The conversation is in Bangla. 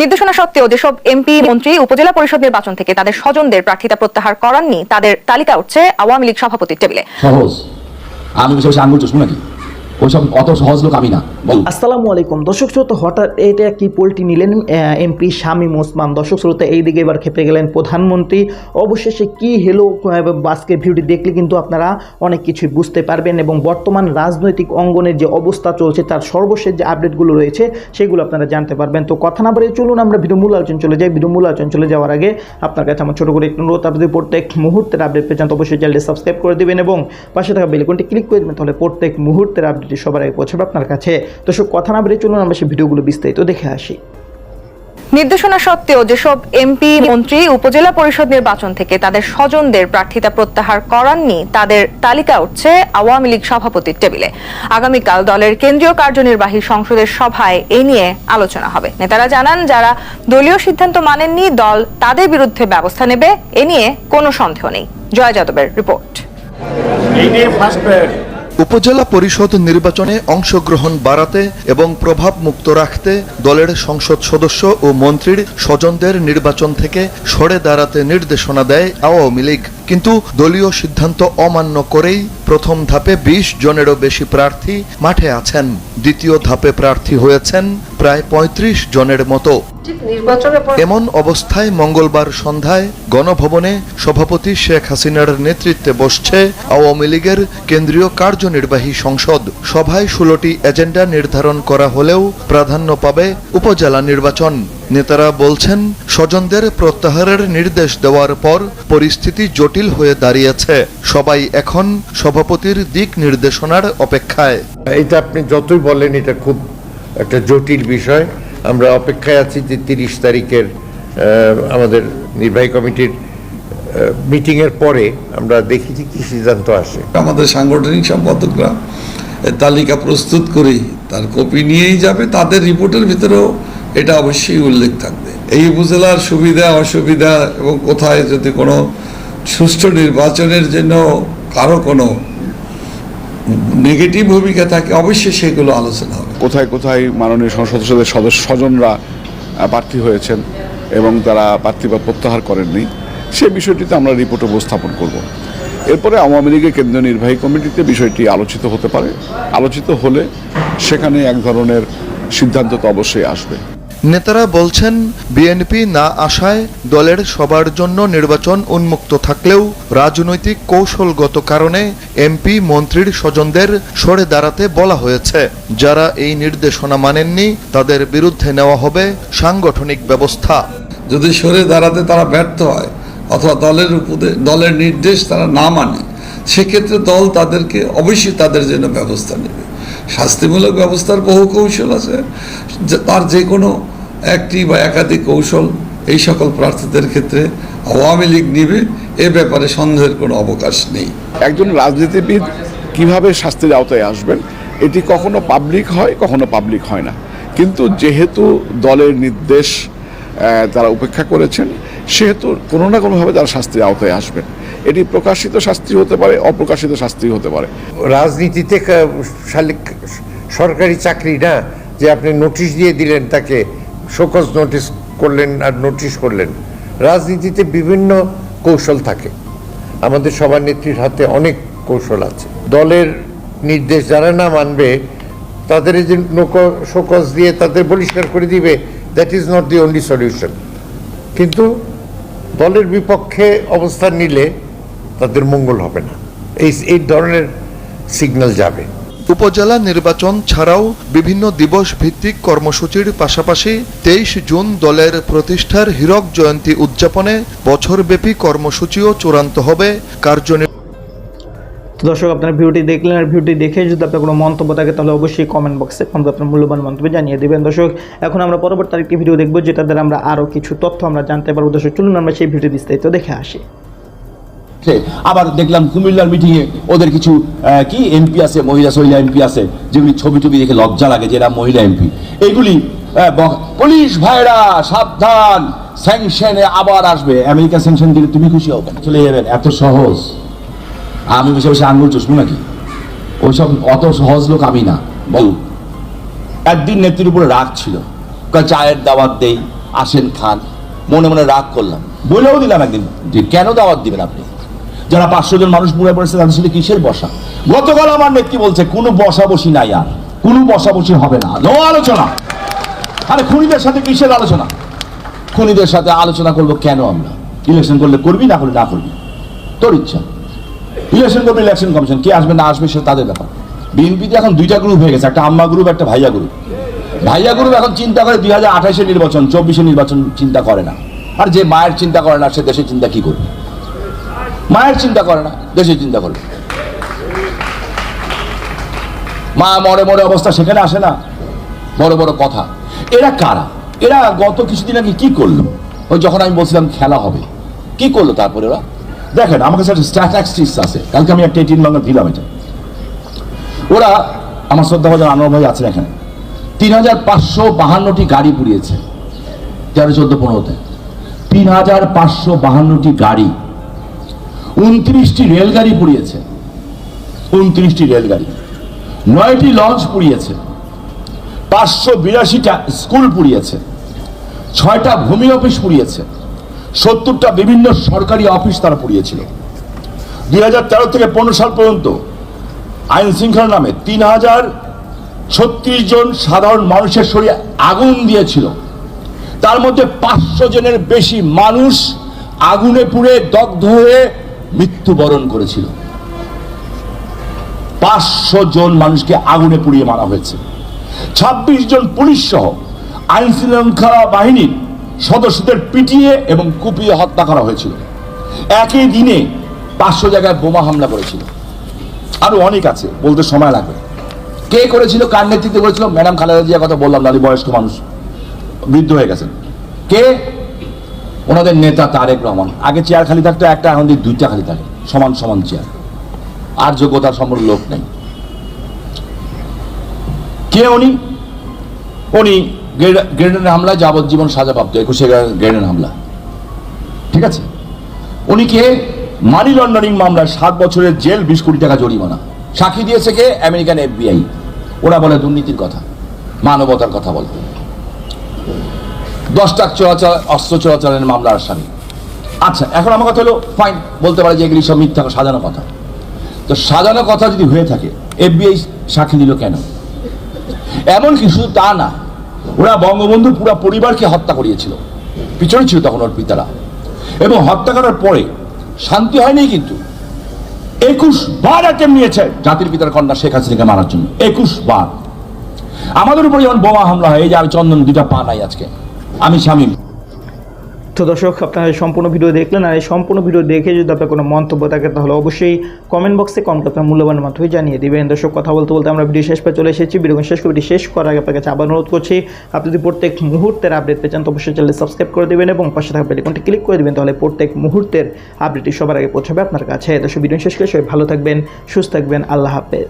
নির্দেশনা সত্ত্বেও যেসব এমপি, মন্ত্রী, উপজেলা পরিষদ নির্বাচন থেকে তাদের স্বজনদের প্রার্থিতা প্রত্যাহার করাননি, তাদের তালিকা উঠছে আওয়ামী লীগ সভাপতির টেবিলে। আমি আঙুল চুষবো নাকি? ওইসব অত সহজ লোক আমি না আসসালামু আলাইকুম। দর্শক শ্রোতা, হঠাৎ এটা কি পোলটি নিলেন এমপি শামীম ওসমান? দর্শক শ্রোতা, এইদিকে এবার খেপে গেলেন প্রধানমন্ত্রী। অবশেষে কি হেলো আজকের ভিডিওটি দেখলে কিন্তু আপনারা অনেক কিছুই বুঝতে পারবেন এবং বর্তমান রাজনৈতিক অঙ্গনের যে অবস্থা চলছে, তার সর্বশেষ যে আপডেটগুলো রয়েছে, সেগুলো আপনারা জানতে পারবেন। তো কথা না বলে চলুন আমরা ভিডিও মূল চলে যাই। ভিডিও মূল চলে যাওয়ার আগে আপনার কাছে আমার ছোটো করে একটু অনুরোধ, আপনি প্রত্যেক মুহূর্তের আপডেট পেয়ে যান অবশ্যই চ্যানেলটি সাবস্ক্রাইব করে দেবেন এবং পাশে থাকা বেলকনটি ক্লিক করে দেবেন, তাহলে প্রত্যেক মুহূর্তের আপডেটটি সবার আগে পৌঁছাবে আপনার কাছে। তো সব কথা না বেরিয়ে চলুন আমরা সেই ভিডিওগুলো বিস্তারিত দেখে আসি। নির্দেশনা সত্ত্বেও যেসব এমপি মন্ত্রী উপজেলা পরিষদ নির্বাচন থেকে তাদের স্বজনদের প্রার্থিতা প্রত্যাহার করাননি তাদের তালিকা উঠছে আওয়ামী লীগ সভাপতির টেবিলে। আগামীকাল দলের কেন্দ্রীয় কার্যনির্বাহী সংসদের সভায় এ নিয়ে আলোচনা হবে। নেতারা জানান যারা দলীয় সিদ্ধান্ত মানেননি দল তাদের বিরুদ্ধে ব্যবস্থা নেবে এ নিয়ে কোনো সন্দেহ নেই। জয় যাদবের রিপোর্ট। উপজেলা পরিষদ নির্বাচনে অংশগ্রহণ বাড়াতে এবং প্রভাব মুক্ত রাখতে দলের সংসদ সদস্য ও মন্ত্রীর স্বজনদের নির্বাচন থেকে সরে দাঁড়াতে নির্দেশনা দেয় আওয়ামী লীগ। কিন্তু দলীয় সিদ্ধান্ত অমান্য করেই প্রথম ধাপে বিশ জনেরও বেশি প্রার্থী মাঠে আছেন। দ্বিতীয় ধাপে প্রার্থী হয়েছেন প্রায় ৩৫ জনের মতো। এমন অবস্থায় মঙ্গলবার সন্ধ্যায় গণভবনে সভাপতি শেখ হাসিনার নেতৃত্বে বসছে আওয়ামী লীগের কেন্দ্রীয় কার্যনির্বাহী সংসদ। সভায় ষোলোটি এজেন্ডা নির্ধারণ করা হলেও প্রাধান্য পাবে উপজেলা নির্বাচন। নেতারা বলছেন স্বজনদের প্রত্যাহারের নির্দেশ দেওয়ার পর পরিস্থিতি জটিল হয়ে দাঁড়িয়েছে। সবাই এখন সভাপতির দিক নির্দেশনার অপেক্ষায়। এটা আপনি যতই বলেন এটা খুব একটা জটিল বিষয়। আমরা অপেক্ষায় আছি যে তিরিশ তারিখের আমাদের নির্বাহী কমিটির মিটিংয়ের পরে আমরা দেখেছি কি সিদ্ধান্ত আসে। আমাদের সাংগঠনিক সম্পাদকরা তালিকা প্রস্তুত করি তার কপি নিয়েই যাবে তাদের রিপোর্টের ভিতরেও এটা অবশ্যই উল্লেখ থাকবে। এই উপজেলার সুবিধা, অসুবিধা এবং কোথায় যদি কোনো সুষ্ঠু নির্বাচনের জন্য কারও কোনো নেগেটিভ ভূমিকা থাকে, অবশ্যই সেগুলো আলোচনা হবে। কোথায় কোথায় মাননীয় সংসদ সদস্যদের সদস্য স্বজনরা প্রার্থী হয়েছেন এবং তারা প্রার্থীপদ প্রত্যাহার করেননি, সে বিষয়টিতে আমরা রিপোর্ট উপস্থাপন করব। এরপরে আওয়ামী লীগের কেন্দ্রীয় নির্বাহী কমিটিতে বিষয়টি আলোচিত হতে পারে। আলোচিত হলে সেখানে এক ধরনের সিদ্ধান্ত তো অবশ্যই আসবে। নেতারা বলছেন, বিএনপি না আসায় দলের সবার জন্য নির্বাচন উন্মুক্ত থাকলেও রাজনৈতিক কৌশলগত কারণে এমপি মন্ত্রীর স্বজনদের সরে দাঁড়াতে বলা হয়েছে। যারা এই নির্দেশনা মানেননি, তাদের বিরুদ্ধে নেওয়া হবে সাংগঠনিক ব্যবস্থা। যদি সরে দাঁড়াতে তারা ব্যর্থ হয়, অথবা দলের উপদে দলের নির্দেশ তারা না মানে সেক্ষেত্রে দল তাদেরকে অবশ্যই তাদের জন্য ব্যবস্থা নেবে। শাস্তিমূলক ব্যবস্থার বহু কৌশল আছে। তার যে কোনো একটি বা একাধিক কৌশল এই সকল প্রার্থীদের ক্ষেত্রে আওয়ামী লীগ নিবে, এ ব্যাপারে সন্দেহের কোনো অবকাশ নেই। একজন রাজনীতিবিদ কীভাবে শাস্তির আওতায় আসবেন, এটি কখনো পাবলিক হয়, কখনো পাবলিক হয় না। কিন্তু যেহেতু দলের নির্দেশ তারা উপেক্ষা করেছেন, সেহেতু কোনো না কোনোভাবে তারা শাস্তির আওতায় আসবেন। এটি প্রকাশিত শাস্তি হতে পারে, অপ্রকাশিত শাস্তি হতে পারে। রাজনীতিতে শালিক- সরকারি চাকরি না, যে আপনি নোটিশ দিয়ে দিলেন তাকে, শোকজ নোটিশ করলেন আর নোটিশ করলেন। রাজনীতিতে বিভিন্ন কৌশল থাকে। আমাদের সবার নেত্রীর হাতে অনেক কৌশল আছে। দলের নির্দেশ যারা না মানবে, তাদের যে শোকজ দিয়ে তাদের বহিষ্কার করে দিবে that is not the only solution কিন্তু দলের বিপক্ষে অবস্থান নিলে তাদের মঙ্গল হবে না। এই এই ধরনের সিগন্যাল যাবে। উপজেলা নির্বাচন ছাড়াও বিভিন্ন দিবস ভিত্তিক কর্মসূচির পাশাপাশি তেইশ জুন দলের প্রতিষ্ঠার হীরক জয়ন্তী উদযাপনে বছরব্যাপী কর্মসূচিও চূড়ান্ত হবে। কার্যনির্বাহী তো দর্শক আপনার ভিডিওটি দেখলেন আর ভিডিওটি দেখে যদি আপনার কোনো মন্তব্য থাকে তাহলে অবশ্যই কমেন্ট বক্সে ফোন আপনার মূল্যবান মন্তব্য জানিয়ে দেবেন। দর্শক এখন আমরা পরবর্তী আরেকটি ভিডিও দেখব যেটা দ্বারা আমরা আরও কিছু তথ্য আমরা জানতে পারব। দর্শক চলুন আমরা সেই ভিডিও বিস্তারিত দেখে আসি। আবার দেখলাম কুমিল্লার মিটিং এ ওদের কিছু কি এমপি আছে, মহিলা সহিলা এমপি আছে, যেগুলি ছবি টবি দেখে লজ্জা লাগে যে এরা মহিলা এমপি ব- পুলিশ ভাইরা, সাবধান, স্যাংশনে আবার আসবে। আমেরিকা স্যাংশন দিলে তুমি খুশি হবে চলে যাবেন, এত সহজ। আমি বসে বসে আঙ্গুল চুষবো নাকি? ওইসব অত সহজ লোক আমি না। বল। একদিন নেত্রীর উপরে রাগ ছিল। চায়ের দাওয়াত দেই, আসেন খান। মনে মনে রাগ করলাম। বলেও দিলাম একদিন। যে কেন দাওয়াত দিবেন আপনি? যারা পাঁচশো জন মানুষ মরে পড়েছে, তাদের সাথে কিসের বসা? গতকাল আমার নেত্রী বলছে, কোনো বসা বসি নাই আর। কোনো বসা বসি হবে না। নো আলোচনা। আরে খুনিদের সাথে কিসের আলোচনা? খুনিদের সাথে আলোচনা করব কেন আমরা? ইলেকশন করলে করবি, না করলে না করবি? তোর ইচ্ছা। ইলেকশন করবে ইলেকশন কমিশন কে আসবে, না আসবে সেটা তাদের ব্যাপার। বিএনপিতে এখন দুইটা গ্রুপ হয়ে গেছে, একটা আম্মা গ্রুপ একটা ভাইয়া গ্রুপ ভাইয়া গ্রুপ এখন চিন্তা করে দুই হাজার আঠাশের নির্বাচন চব্বিশের নির্বাচন চিন্তা করে না। আর যে মায়ের চিন্তা করে না, সে দেশের চিন্তা কি করবে? মায়ের চিন্তা করে না, দেশের চিন্তা করে। মা মরে মরে অবস্থা সেখানে আসে না, বড় বড় কথা। এরা কারা? এরা গত কিছুদিন আগে কি করল? ওই যখন আমি বলছিলাম খেলা হবে, কি করল তারপরে ওরা? দেখেন, আমার কাছে একটা স্ট্যাটিস্টিক্স আছে, কালকে আমি একটা এটিন বাংলা দিলাম এটা। ওরা, আমার শ্রদ্ধা ভাজন আনোয়ার ভাই আছেন এখানে, তিন হাজার পাঁচশো বাহান্নটি গাড়ি পুড়িয়েছে, তেরো, চোদ্দ, পনেরোতে। তিন হাজার পাঁচশো বাহান্নটি গাড়ি উনত্রিশটি রেলগাড়ি পুড়িয়েছে। উনত্রিশটি রেলগাড়ি। নয়টি লঞ্চ পুড়িয়েছে। পাঁচশো বিরাশিটা স্কুল পুড়িয়েছে। ছয়টা ভূমি অফিস পুড়িয়েছে। সত্তরটা বিভিন্ন সরকারি অফিস তারা পুড়িয়েছিল। দুই হাজার তেরো থেকে পনেরো সাল পর্যন্ত আইন শৃঙ্খলা নামে তিন হাজার ছত্রিশ জন সাধারণ মানুষের শরীরে আগুন দিয়েছিল। তার মধ্যে পাঁচশো জনের বেশি মানুষ আগুনে পুড়ে দগ্ধ হয়ে মৃত্যুবরণ করেছিল। পাঁচশো জন মানুষকে আগুনে পুড়িয়ে মারা হয়েছে। ছাব্বিশ জন পুলিশ সহ আইন শৃঙ্খলা বাহিনীর সদস্যদের পিটিয়ে এবং কুপিয়ে হত্যা করা হয়েছিল। একই দিনে পাঁচশো জায়গায় বোমা হামলা করেছিল। আরও অনেক আছে, বলতে সময় লাগবে। কে করেছিল, কার নেতৃত্বে করেছিল, ম্যাডাম খালেদা জিয়া কথা বললাম দাদি বয়স্ক মানুষ, বৃদ্ধ হয়ে গেছেন। কে? ওনাদের নেতা তারেক রহমান। আগে চেয়ার খালি থাকতো, একটা, এখন দুইটা খালি থাকে, সমান সমান চেয়ার আর যোগ্যতা সম্পর্কে লোক নেই। কে উনি? উনি গ্রেনেড হামলায় যাবজ্জীবন সাজাপ্রাপ্ত, একুশে গ্রেনেড হামলা। ঠিক আছে? উনি কে? মানি লন্ডারিং মামলায় সাত বছরের জেল, বিশ কোটি টাকা জরিমানা। সাক্ষী দিয়েছে কে? American FBI. ওরা বলে দুর্নীতির কথা, মানবতার কথা বলে। দশ টাক চলাচল অস্ত্র চলাচলের মামলার আসামি। আচ্ছা এখন আমার কথা হলো ফাইন বলতে পারে যে এগুলি সব মিথ্যা সাজানো কথা। তো সাজানো কথা যদি হয়ে থাকে এফবিআই সাক্ষী দিল কেন? এমনকি শুধু তা না, ওরা বঙ্গবন্ধুর পুরো পরিবারকে হত্যা করিয়েছিল। পিছনে ছিল তখন ওর পিতারা। এবং হত্যা করার পরে শান্তি হয়নি কিন্তু। একুশ বার অ্যাটেম্প নিয়েছে জাতির পিতার কন্যা শেখ হাসিনাকে মারার জন্য। একুশ বার। আমাদের উপরে যেমন বোমা হামলা হয়, এই যে আমি চন্দন দুইটা পা নাই আজকে। আমি শামীম। তো দর্শক, আপনারা সম্পূর্ণ ভিডিও দেখলেন আর এই সম্পূর্ণ ভিডিও দেখে যদি আপনার কোনো মন্তব্য থাকে, তাহলে অবশ্যই কমেন্ট বক্সে কমেন্ট আপনার মূল্যবান মাধ্যমে জানিয়ে দিবেন। দর্শক, কথা বলতে বলতে আমরা ভিডিও শেষ পে চলে এসেছি। ভিডিও শেষ করে শেষ করার আগে আপনার কাছে আবার অনুরোধ করছি, আপনি যদি প্রত্যেক মুহূর্তের আপডেট পেয়ে চান, তো অবশ্যই চ্যানেল সাবস্ক্রাইব করে দেবেন এবং পাশে থাকা বেলিকনটি ক্লিক করে দেবেন, তাহলে প্রত্যেক মুহূর্তের আপডেটটি সবার আগে পৌঁছাবে আপনার কাছে। দর্শক, ভিডিও শেষ করে সবাই ভালো থাকবেন, সুস্থ থাকবেন। আল্লাহ হাফেজ।